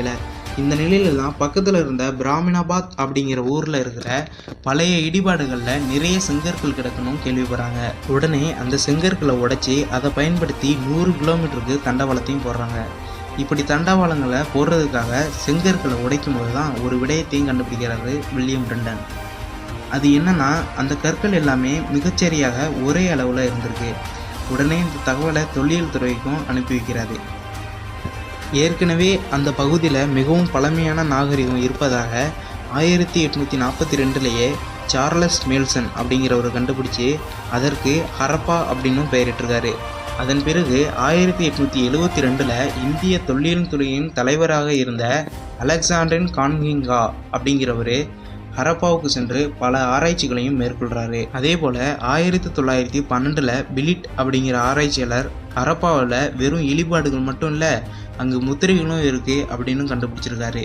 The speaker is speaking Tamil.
கிடைக்கல இந்த நிலையில தான் பக்கத்தில் இருந்த பிராமினாபாத் அப்படிங்கிற ஊரில் இருக்கிற பழைய இடிபாடுகளில் நிறைய செங்கற்கள் கிடக்கணும் கேள்விப்படுறாங்க. உடனே அந்த செங்கற்களை உடைச்சி அதை பயன்படுத்தி நூறு கிலோமீட்டருக்கு தண்டவாளத்தையும் போடுறாங்க. இப்படி தண்டவாளங்களை போடுறதுக்காக செங்கற்களை உடைக்கும் போது தான் ஒரு விடயத்தையும் கண்டுபிடிக்கிறாரு வில்லியம் பிரண்டன். அது என்னன்னா அந்த கற்கள் எல்லாமே மிகச்சரியாக ஒரே அளவில் இருந்திருக்கு. உடனே இந்த தகவலை தொல்லியல் துறைக்கும் அனுப்பி வைக்கிறாரு. ஏற்கனவே அந்த பகுதியில் மிகவும் பழமையான நாகரிகம் இருப்பதாக ஆயிரத்தி எட்நூற்றி நாற்பத்தி ரெண்டுலேயே சார்லஸ் மேல்சன் அப்படிங்கிறவர் கண்டுபிடிச்சி அதற்கு ஹரப்பா அப்படின்னும் பெயரிட்டிருக்காரு. அதன் பிறகு ஆயிரத்தி எட்நூற்றி எழுவத்தி ரெண்டில் இந்திய தொல்லியல் துறையின் தலைவராக இருந்த அலெக்சாண்டர் கான்கிங்கா அப்படிங்கிறவர் ஹரப்பாவுக்கு சென்று பல ஆராய்ச்சிகளையும் மேற்கொள்கிறாரு அதே போல் ஆயிரத்தி தொள்ளாயிரத்தி பன்னெண்டில் பிலிட் அப்படிங்கிற ஆராய்ச்சியாளர் ஹரப்பாவில் வெறும் இழிபாடுகள் மட்டும் இல்லை அங்கு முத்திரைகளும் இருக்குது அப்படின்னு கண்டுபிடிச்சிருக்காரு.